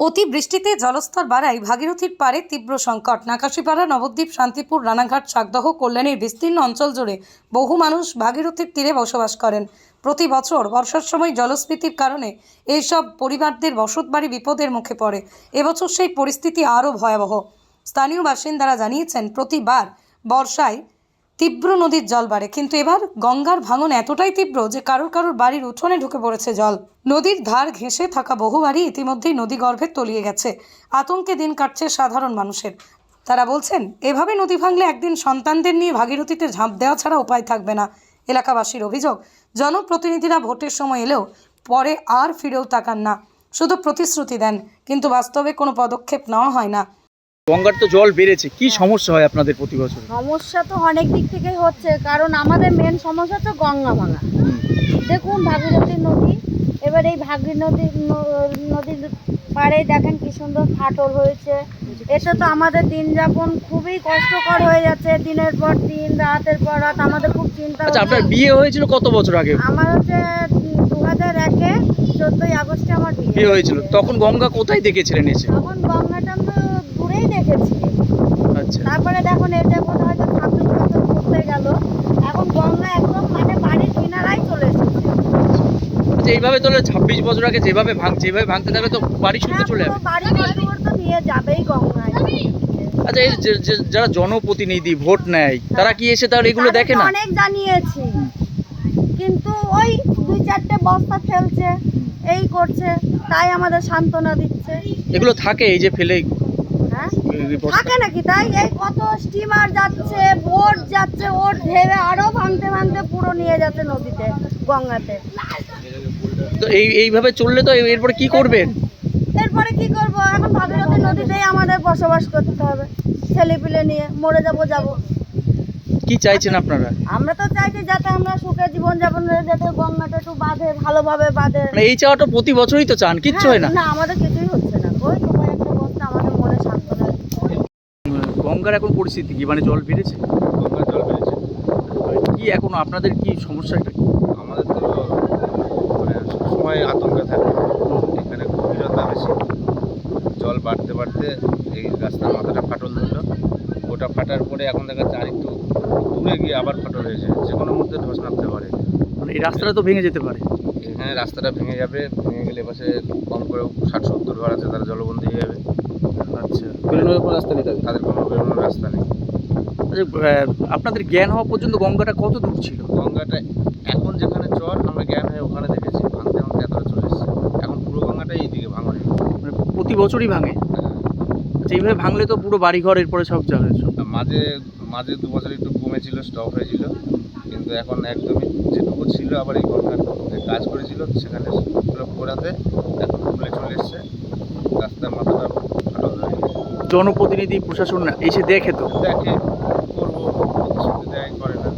অতি বৃষ্টিতে জলস্তর বাড়ায় ভাগীরথীর পারে তীব্র সংকট। নাকাশিপাড়া, নবদ্বীপ, শান্তিপুর, রানাঘাট চাকদহ কল্যাণীর বিস্তীর্ণ অঞ্চল জুড়ে বহু মানুষ ভাগীরথীর তীরে বসবাস করেন। প্রতি বছর বর্ষার সময় জলস্ফীতির কারণে এইসব পরিবারদের বসতবাড়ি বিপদের মুখে পড়ে। এবছর সেই পরিস্থিতি আরও ভয়াবহ। স্থানীয় বাসিন্দারা জানিয়েছেন, প্রতিবার বর্ষায় তীব্র নদীর জল বাড়ে, কিন্তু এবার গঙ্গার ভাঙন এতটাই তীব্র যে কারোর কারোর বাড়ির উঠোনে ঢুকে পড়েছে জল। নদীর ধার ঘেঁষে থাকা বহু বাড়ি ইতিমধ্যেই নদী গর্ভে তলিয়ে গেছে। আতঙ্কে দিন কাটছে সাধারণ মানুষের। তারা বলছেন, এভাবে নদী ভাঙলে একদিন সন্তানদের নিয়ে ভাগীরথীতে ঝাঁপ দেওয়া ছাড়া উপায় থাকবে না। এলাকাবাসীর অভিযোগ, জনপ্রতিনিধিরা ভোটের সময় এলেও পরে আর ফিরেও তাকান না। শুধু প্রতিশ্রুতি দেন, কিন্তু বাস্তবে কোনো পদক্ষেপ নেওয়া হয় না। গঙ্গার তো জল বেড়েছে কি সমস্যা হয় আপনাদের প্রতি বছর? সমস্যা তো অনেক দিক থেকেই হচ্ছে কারণ আমাদের মেন সমস্যা তো গঙ্গা ভাঙা। দেখুন ভাগীরথী নদী এবার এই ভাগীরথী নদীর পাড়ে দেখেন কি সুন্দর ফাটল হয়েছে। এতে তো আমাদের দিন যাপন খুবই কষ্টকর হয়ে যাচ্ছে দিনের পর দিন রাতের পর রাত আমাদের খুব চিন্তা আচ্ছা আপনার বিয়ে হয়েছিল কত বছর আগে? আমার হচ্ছে দু হাজার একে চোদ্দই আগস্টে আমার বিয়ে হয়েছিল তখন গঙ্গা কোথায় দেখেছিলেন এসে? দূরেই দেখেছি। আচ্ছা। তারপরে দেখুন এই যে বোধ হয়তো ছাব্বিশ বছর ঘুরতে গেল। এখন গঙ্গা একদম মানে বাড়ির কিনারায় চলে এসেছে। এইভাবে তাহলে ছাব্বিশ বছর আগে যেভাবে ভাঙ যেভাবে ভাঙতে থাকলে তো বাড়ি শুনতে হ্যাঁ, চলে যাবে বাড়ি ঘর তো নিয়ে যাবেই গঙ্গায় আচ্ছা এই যারা জনপ্রতিনিধি ভোট নেয় তারা কি এসে তাহলে এগুলো দেখে না? অনেক জানিয়েছি। কিন্তু ওই দুই চারটে বস্তা ফেলছে এই করছে তাই আমাদের সান্ত্বনা দিচ্ছে। এগুলো থাকে এই যে ফেলে হ্যাঁ। থাকে নাকি? তাই এই কত স্টিমার যাচ্ছে বোট যাচ্ছে ওট ভেবে আরও ভাঙতে ভাঙতে পুরো নিয়ে যাচ্ছে নদীতে গঙ্গাতে। তো এই এইভাবে চললে তো এরপরে কি করবেন এরপরে কি করব? এখন ভাগীরথী নদীতেই আমাদের বসবাস করতে হবে ছেলেপিলে নিয়ে মরে যাব যাব। কি চাইছেন আপনারা? আমরা তো চাইছি যাতে আমরা সুখে জীবন যাপন যাতে গঙ্গাটা একটু বাঁধে ভালোভাবে বাঁধে। মানে এই চাওয়াটা প্রতি বছরই তো চান কিচ্ছু হয় না। হ্যাঁ, না আমাদের কিছুই হচ্ছে না ওই তো কয়েকটা বস্তা আমাদের মনে সান্ত্বনা দিচ্ছে। গঙ্গার এখন পরিস্থিতি কি? মানে জল বেড়েছে? গঙ্গা জল বেড়েছে। কি এখন আপনাদের কি সমস্যাটা কি? আমাদের তো মানে সবসময় আতঙ্কে থাকে। এখানে গভীরতা বেশি। জল বাড়তে বাড়তে এই রাস্তার মাথাটা ফাটল ধরলো। ওটা ফাটার পরে এখন দেখা যাচ্ছে আরেকটু দূরে গিয়ে আবার ফাটল হয়েছে। যে কোনো মুহূর্তে ধস নামতে পারে। মানে এই রাস্তাটা তো ভেঙে যেতে পারে। এখানে রাস্তাটা ভেঙে যাবে। ভেঙে গেলে পাশে কম করে ষাট সত্তর ঘর আছে তারা জলবন্দী হয়ে যাবে। আচ্ছা। বেরোনোর কোনো রাস্তা নেই তাদের? কোনো বেরোনোর রাস্তা নেই। আচ্ছা, আপনাদের জ্ঞান হওয়া পর্যন্ত গঙ্গাটা কত দূর ছিল? গঙ্গাটা এখন যেখানে চর আমরা জ্ঞান হয়ে ওখানে দেখেছি ভাঙতে ভাঙতে এতটা চলে এসেছে। এখন পুরো গঙ্গাটাই এইদিকে ভাঙনে মানে প্রতি বছরই ভাঙে? আচ্ছা এইভাবে ভাঙলে তো পুরো বাড়িঘর এরপরে সব যাবে মাঝে মাঝে দু বছর একটু কমেছিল স্টপ হয়েছিল। কিন্তু এখন একদমই যেটুকু ছিল আবার এই গঙ্গার কাজ করেছিল সেখানে পুরো ঘোরাতে এখন খুলে চলে এসছে। রাস্তার মাথাটা হয়ে। জনপ্রতিনিধি প্রশাসন এসে দেখে তো। দেখে করব প্রতিশ্রুতি দেয় করে না।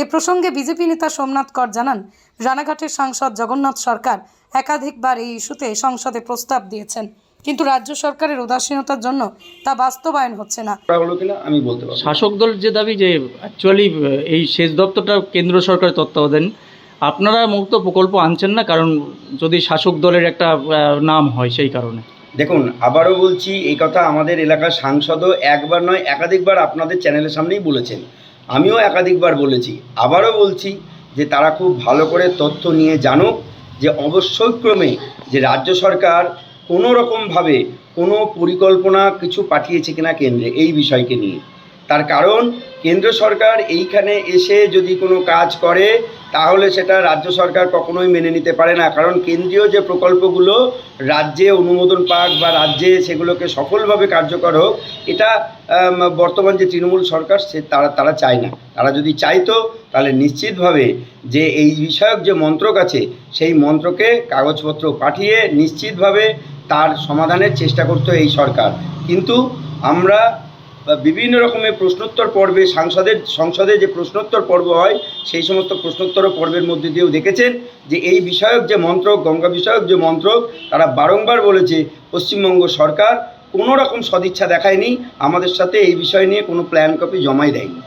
এ প্রসঙ্গে বিজেপি নেতা সোমনাথ কর জানান রানাঘাটের সাংসদ জগন্নাথ সরকার একাধিকবার এই ইস্যুতে সংসদে প্রস্তাব দিয়েছেন। কিন্তু রাজ্য সরকারের উদাসীনতার জন্য তা বাস্তবায়ন হচ্ছে না। করা হলো কিনা আমি বলতে পারব শাসক দল যে দাবি যে অ্যাকচুয়ালি এই সেচ দপ্তরটা কেন্দ্র সরকারের তত্ত্বাবধান আপনারা মুক্ত প্রকল্প আনছেন না? কারণ যদি শাসক দলের একটা নাম হয় সেই কারণে। দেখুন, আবারও বলছি, এই কথা আমাদের এলাকার সাংসদও একবার নয়, একাধিকবার আপনাদের চ্যানেলের সামনেই বলেছেন। আমিও একাধিকবার বলেছি। আবারও বলছি যে তারা খুব ভালো করে তথ্য নিয়ে জানুক যে অবশ্যই ক্রমে যে রাজ্য সরকার কোনো রকমভাবে কোনো পরিকল্পনা কিছু পাঠিয়েছে কিনা কেন্দ্রে, এই বিষয়কে নিয়ে। তার কারণ, কেন্দ্র সরকার এইখানে এসে যদি কোনো কাজ করে, তাহলে সেটা রাজ্য সরকার কখনোই মেনে নিতে পারে না। কারণ কেন্দ্রীয় যে প্রকল্পগুলো রাজ্যে অনুমোদন পাক বা রাজ্যে সেগুলোকে সফলভাবে কার্যকর হোক, এটা বর্তমান যে তৃণমূল সরকার, সে তারা তারা চায় না। তারা যদি চাইতো, তাহলে নিশ্চিতভাবে যে এই বিষয়ক যে মন্ত্রক আছে, সেই মন্ত্রকে কাগজপত্র পাঠিয়ে নিশ্চিতভাবে তার সমাধানের চেষ্টা করতো এই সরকার। কিন্তু আমরা বিভিন্ন রকমের প্রশ্নোত্তর পর্বে, সাংসদের, সংসদে যে প্রশ্নোত্তর পর্ব হয়, সেই সমস্ত প্রশ্নোত্তর পর্বের মধ্যে দিয়েও দেখেছেন যে এই বিষয়ক যে মন্ত্রক, গঙ্গা বিষয়ক যে মন্ত্রক, তারা বারংবার বলেছে, পশ্চিমবঙ্গ সরকার কোনো রকম সদিচ্ছা দেখায়নি, আমাদের সাথে এই বিষয় নিয়ে কোনো প্ল্যান কপি জমাই দেয়নি।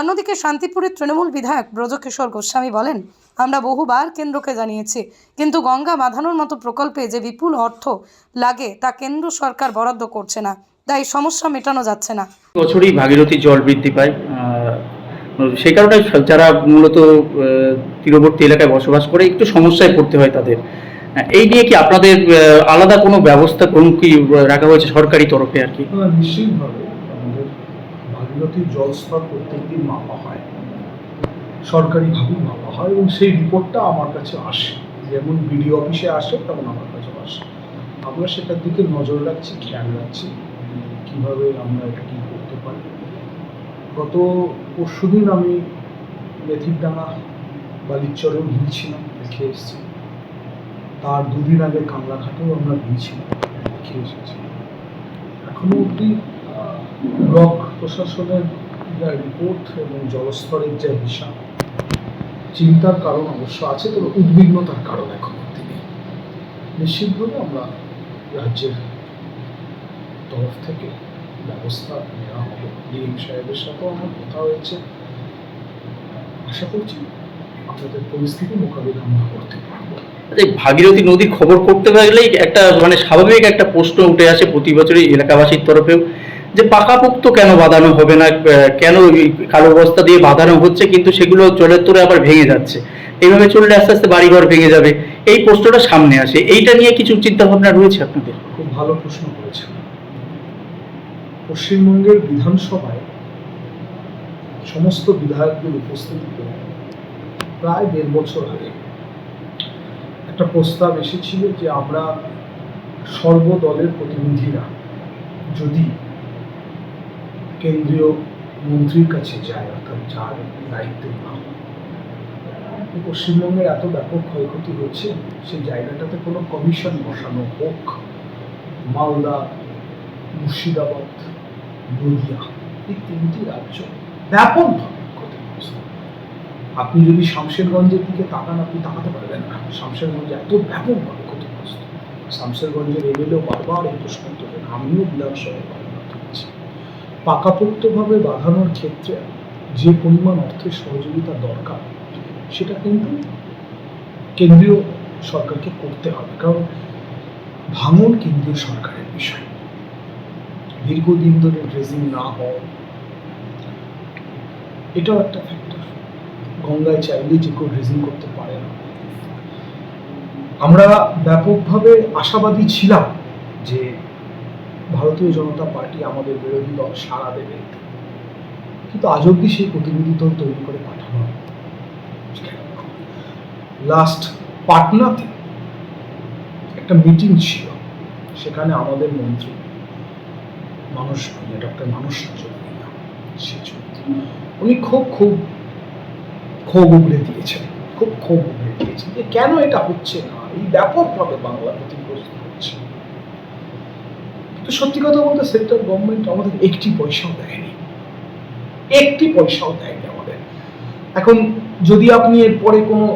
অন্যদিকে শান্তিপুরের তৃণমূল বিধায়ক ব্রজকিশোর গোস্বামী বলেন, আমরা বহুবার কেন্দ্রকে জানিয়েছি, কিন্তু গঙ্গা বাঁধানোর মতো প্রকল্পে যে বিপুল অর্থ লাগে, তা কেন্দ্র সরকার বরাদ্দ করছে না। তাই সমস্যা মেটানো যাচ্ছে না। বছরই ভাগীরথী জল বৃদ্ধি পায়। সেই কারণে যারা মূলত তীরবর্তী এলাকায় বসবাস করে একটু সমস্যায় পড়তে হয় তাদের। এই নিয়ে কি আপনাদের আলাদা কোনো ব্যবস্থা কোন কি রাখা হয়েছে সরকারি তরফে আর কি? না, নিশ্চিতভাবে আমাদের ভাগীরথীর জলস্তর প্রত্যেকদিন মাপা হয়। সরকারিভাবেই মাপা হয় এবং সেই রিপোর্টটা আমার কাছে আসে। যেমন বিডিও অফিসে আসে তেমন আমার কাছেও আসে। আমরা সেটার দিকে নজর রাখছি খেয়াল রাখছি। কীভাবে আমরা এটা কী করতে পারি? গত পরশুদিন আমি মেথিরডাঙ্গা বালিচরেও গিয়েছিলাম দেখে এসেছি। তার দুদিন আগে কামলাঘাটেও আমরা গিয়েছিলাম, দেখে এসেছি। এখনও অবধি ব্লক প্রশাসনের যা রিপোর্ট এবং জলস্তরের যা হিসাব, চিন্তার কারণ অবশ্য আছে, তবে উদ্বিগ্নতার কারণ এখন অবধি নেই। নিশ্চিতভাবে আমরা রাজ্যের তরফ থেকে ব্যবস্থা নেওয়া হবে। ডিএম সাহেবের সাথেও আমার কথা হয়েছে। আশা করছি আপনাদের পরিস্থিতি মোকাবিলা আমরা করতে পারব। আচ্ছা, ভাগীরথী নদীর খবর করতে গেলেই একটা মানে স্বাভাবিক একটা প্রশ্ন উঠে আসে প্রতি বছরই এলাকাবাসীর তরফেও যে পাকাপোক্ত কেন বাঁধানো হবে না কেন কালো বস্তা দিয়ে বাঁধানো হচ্ছে কিন্তু সেগুলো জলের তোরে আবার ভেঙে যাচ্ছে। এইভাবে চললে আস্তে আস্তে বাড়িঘর ভেঙে যাবে। এই প্রশ্নটা সামনে আসে। এইটা নিয়ে কিছু চিন্তা ভাবনা রয়েছে আপনাদের? খুব ভালো প্রশ্ন করেছেন। পশ্চিমবঙ্গের বিধানসভায় সমস্ত বিধায়কদের উপস্থিতিতে প্রায় দেড় বছর আগে একটা প্রস্তাব এসেছিল যে আমরা সর্বদলের প্রতিনিধিরা যদি কেন্দ্রীয় মন্ত্রীর কাছে যায় অর্থাৎ যার দায়িত্বে নাম পশ্চিমবঙ্গের এত ব্যাপক ক্ষয়ক্ষতি হচ্ছে, সেই জায়গাটাতে কোনো কমিশন বসানো হোক, মালদা, মুর্শিদাবাদ নদিয়া এই তিনটি রাজ্য ব্যাপকভাবে আপনি যদি শামশেরগঞ্জের দিকে তাকান, আপনি তাকাতে পারবেন না। শামশেরগঞ্জ এত ব্যাপকভাবে ক্ষতিগ্রস্ত। শামশেরগঞ্জের এমএলএ বারবার এই প্রশ্ন তোলেন, আমিও বিধানসভায় বারবার তুলেছি। পাকাপোক্তভাবে বাঁধানোর ক্ষেত্রে যে পরিমাণ অর্থের সহযোগিতা দরকার, সেটা কিন্তু কেন্দ্রীয় সরকারকে করতে হবে। কারণ ভাঙন কেন্দ্রীয় সরকারের বিষয়। দীর্ঘদিন ধরে ড্রেজিং না হওয়া। এটাও একটা ফ্যাক্টর গঙ্গায় চাইলে যে কেউ ড্রেজিং করতে পারে না। আমরা ব্যাপকভাবে আশাবাদী ছিলাম যে ভারতীয় জনতা পার্টি আমাদের বিরোধী দল সাড়া দেবে। কিন্তু আজ অব্দি সেই প্রতিনিধি দল তৈরি করে পাঠানো লাস্ট পাটনাতে একটা মিটিং ছিল। সেখানে আমাদের মন্ত্রী মানুষ ডক্টর মানুষ রঞ্জন ভূঁইয়া, সেচমন্ত্রী উনি খুব খুব ক্ষোভ উগড়ে দিয়েছেন খুব ক্ষোভ উগড়ে দিয়েছেন যে কেন এটা হচ্ছে না? এই ব্যাপকভাবে বাংলা ক্ষতিগ্রস্ত হচ্ছে। কিন্তু সত্যি কথা বলতে সেন্ট্রাল গভর্নমেন্ট আমাদের একটি পয়সাও দেয়নি। একটি পয়সাও দেয়নি আমাদের। এখন যদি আপনি এরপরে কোনো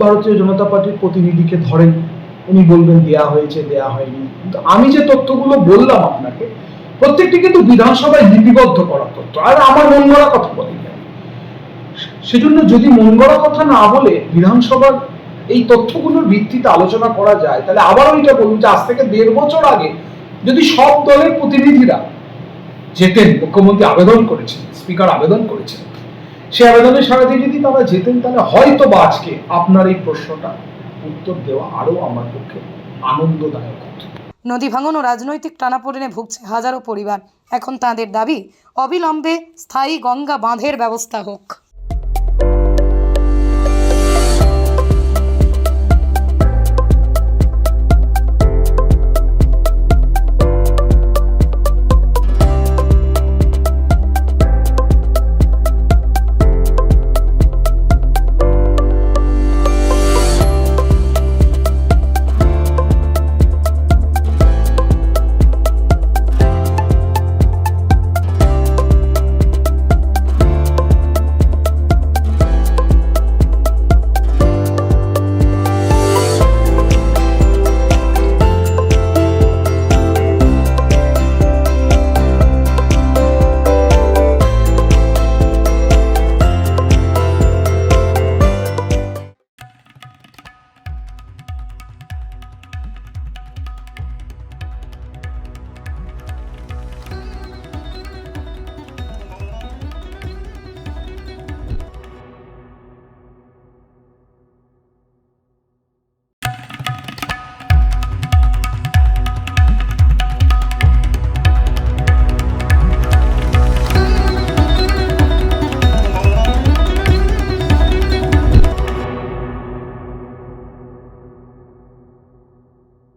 ভারতীয় জনতা পার্টির প্রতিনিধিকে ধরেন উনি বলবেন দেয়া হয়েছে দেয়া হয়নি। কিন্তু আমি যে তথ্যগুলো বললাম আপনাকে প্রত্যেকটি কিন্তু বিধানসভায় লিপিবদ্ধ করা তথ্য আর আমার মন গড়া কথা আমি। সেজন্য যদি মন গড়া কথা না বলে বিধানসভার এই তথ্যগুলোর ভিত্তিতে আলোচনা করা যায়, তাহলে আবারও এটা বলুন যে আজ থেকে দেড় বছর আগে যদি সব দলের প্রতিনিধিরা যেতেন, মুখ্যমন্ত্রী আবেদন করেছেন, স্পিকার আবেদন করেছেন, সে আবেদনের সারা দিয়ে যদি তারা যেতেন, তাহলে হয়তো বা আজকে আপনার এই প্রশ্নটা উত্তর দেওয়া আরও আমার পক্ষে আনন্দদায়ক হতো নদী ভাঙন ও রাজনৈতিক টানাপোড়েনে ভুগছে হাজারো পরিবার। এখন তাদের দাবি, অবিলম্বে স্থায়ী গঙ্গা বাঁধের ব্যবস্থা হোক।